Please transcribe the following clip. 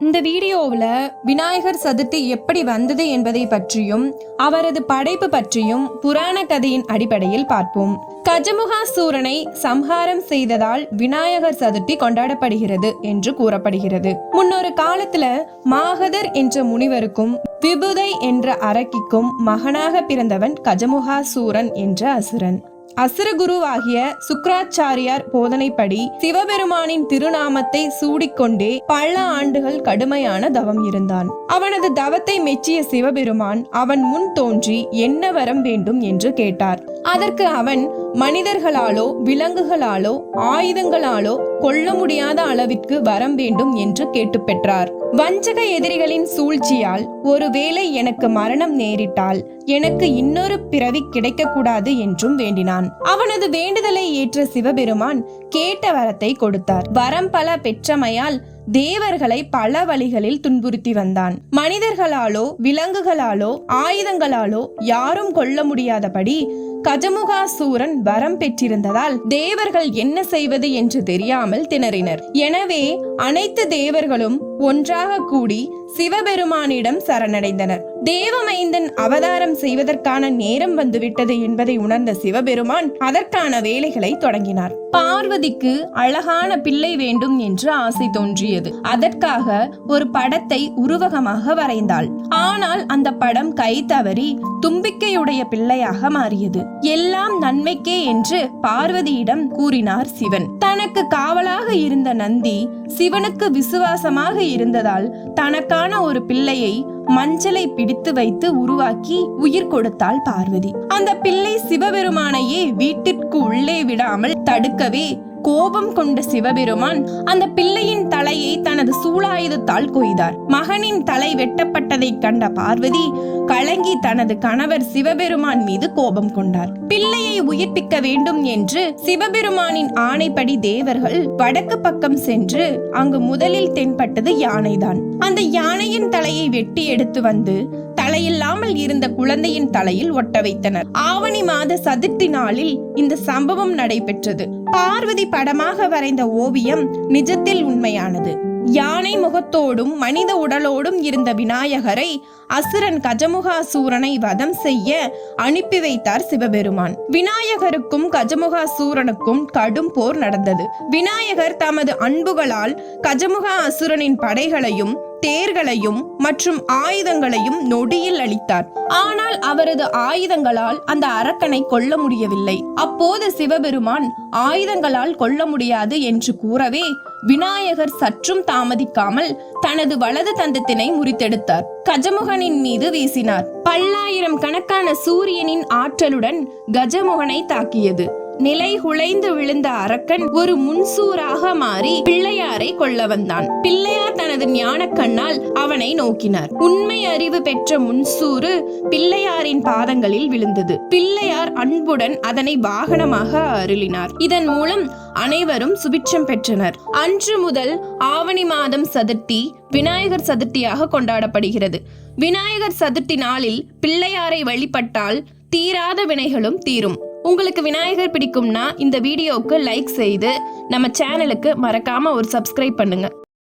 இந்த வீடியோவில் விநாயகர் சதுர்த்தி எப்படி வந்தது என்பதை பற்றியும் அவரது படைப்பு பற்றியும் புராண கதையின் அடிப்படையில் பார்ப்போம். கஜமுகாசூரனை சம்ஹாரம் செய்ததால் விநாயகர் சதுர்த்தி கொண்டாடப்படுகிறது என்று கூறப்படுகிறது. முன்னொரு காலத்துல மாகதர் என்ற முனிவருக்கும் விபுதை என்ற அரக்கிக்கும் மகனாக பிறந்தவன் கஜமுகாசூரன் என்ற அசுரன். அசுரகுருவாகிய சுக்ராச்சாரியார் போதனைப்படி சிவபெருமானின் திருநாமத்தை சூடிக்கொண்டே பல ஆண்டுகள் கடுமையான தவம் இருந்தான். அவனது தவத்தை மெச்சிய சிவபெருமான் அவன் முன் தோன்றி என்ன வரம் வேண்டும் என்று கேட்டார். அதற்கு அவன் மனிதர்களாலோ விலங்குகளாலோ ஆயுதங்களாலோ கொள்ள முடியாத அளவிற்கு வரம் வேண்டும் என்று கேட்டு பெற்றார். வஞ்சக எதிரிகளின் சூழ்ச்சியால் ஒருவேளை எனக்கு மரணம் நேரிட்டால் எனக்கு இன்னொரு பிறவி கிடைக்கக்கூடாது என்றும் வேண்டினான். அவனது வேண்டுதலை ஏற்ற சிவபெருமான் கேட்ட வரத்தை கொடுத்தார். வரம் பல பெற்றமையால் தேவர்களை பல வழிகளில் துன்புறுத்தி வந்தான். மனிதர்களாலோ விலங்குகளாலோ ஆயுதங்களாலோ யாரும் கொள்ள முடியாதபடி கஜமுகாசூரன் வரம் பெற்றிருந்ததால் தேவர்கள் என்ன செய்வது என்று தெரியாமல் திணறினர். எனவே அனைத்து தேவர்களும் ஒன்றாக கூடி சிவபெருமானிடம் சரணடைந்தனர். தேவமைந்தன் அவதாரம் செய்வதற்கான நேரம் வந்துவிட்டது என்பதை உணர்ந்த சிவபெருமான் அதற்கான வேலைகளை தொடங்கினார். பார்வதிக்கு அழகான பிள்ளை வேண்டும் என்று ஆசை தோன்றியது. அதற்காக ஒரு படத்தை உருவகமாக வரைந்தாள். ஆனால் அந்த படம் கை தவறி தும்பிக்கையுடைய பிள்ளையாக மாறியது. எல்லாம் நன்மைக்கே என்று பார்வதியிடம் கூறினார் சிவன். தனக்கு காவலாக இருந்த நந்தி சிவனுக்கு விசுவாசமாக இருந்ததால் தனக்கான ஒரு பிள்ளையை மஞ்சளை பிடித்து வைத்து உருவாக்கி உயிர் கொடுத்தாள் பார்வதி. அந்த பிள்ளை சிவபெருமானையே வீட்டிற்கு உள்ளே விடாமல் தடுக்கவே கோபம் கொண்ட சிவபெருமான் அந்த பிள்ளையின் தலையை தனது சூலாயுதத்தால் கொய்தார். மகனின் தலை வெட்டப்பட்டதை கண்ட பார்வதி கலங்கி தனது கணவர் சிவபெருமான் மீது கோபம் கொண்டார். பிள்ளையை உயிர்ப்பிக்க வேண்டும் என்று சிவபெருமானின் ஆணைப்படி தேவர்கள் வடக்கு பக்கம் சென்று அங்கு முதலில் தென்பட்டது யானைதான். அந்த யானையின் தலையை வெட்டி எடுத்து வந்து தலையில்லாமல் இருந்த குழந்தையின் தலையில் ஒட்ட வைத்தனர். ஆவணி மாத சதுர்த்தி நாளில் இந்த சம்பவம் நடைபெற்றது. பார்வதி படமாக வரைந்த ஓவியம் நிஜத்தில் உண்மையானது. யானை முகத்தோடும் மனித உடலோடும் இருந்த விநாயகரை அசுரன் கஜமுகாசூரனை வதம் செய்ய அனுப்பி வைத்தார் சிவபெருமான். விநாயகருக்கும் கஜமுகாசூரனுக்கும் கடும் போர் நடந்தது. விநாயகர் தமது அன்புகளால் கஜமுகா அசுரனின் படைகளையும் தேர்களையும் மற்றும் ஆயுதங்களையும் நொடியில் அளித்தார் ஆனால் அவரது ஆயுதங்களால் அந்த அரக்கனை கொல்ல முடியவில்லை. அப்போது சிவபெருமான் ஆயுதங்களால் கொல்ல முடியாது என்று கூறவே விநாயகர் சற்றும் தாமதிக்காமல் தனது வலது தந்தத்தினை முறித்தெடுத்தார். கஜமுகனின் மீது வீசினார். பல்லாயிரம் கணக்கான சூரியனின் ஆற்றலுடன் கஜமுகனை தாக்கியது. நிலை குலைந்து விழுந்த அரக்கன் ஒரு முன்சூராக மாறி பிள்ளையாரை கொல்ல வந்தான். பிள்ளையார் தனது ஞான கண்ணால் அவனை நோக்கினார். உண்மை அறிவு பெற்ற முன்சூறு பிள்ளையாரின் பாதங்களில் விழுந்தது. பிள்ளையார் அன்புடன் அதனை வாகனமாக அருளினார். இதன் மூலம் அனைவரும் சுபிட்சம் பெற்றனர். அன்று முதல் ஆவணி மாதம் சதுர்த்தி விநாயகர் சதுர்த்தியாக கொண்டாடப்படுகிறது. விநாயகர் சதுர்த்தி நாளில் பிள்ளையாரை வழிபட்டால் தீராத வினைகளும் தீரும். உங்களுக்கு விநாயகர் பிடிக்கும்னா இந்த வீடியோவுக்கு லைக் செய்து நம்ம சேனலுக்கு மறக்காம ஒரு சப்ஸ்கிரைப் பண்ணுங்க.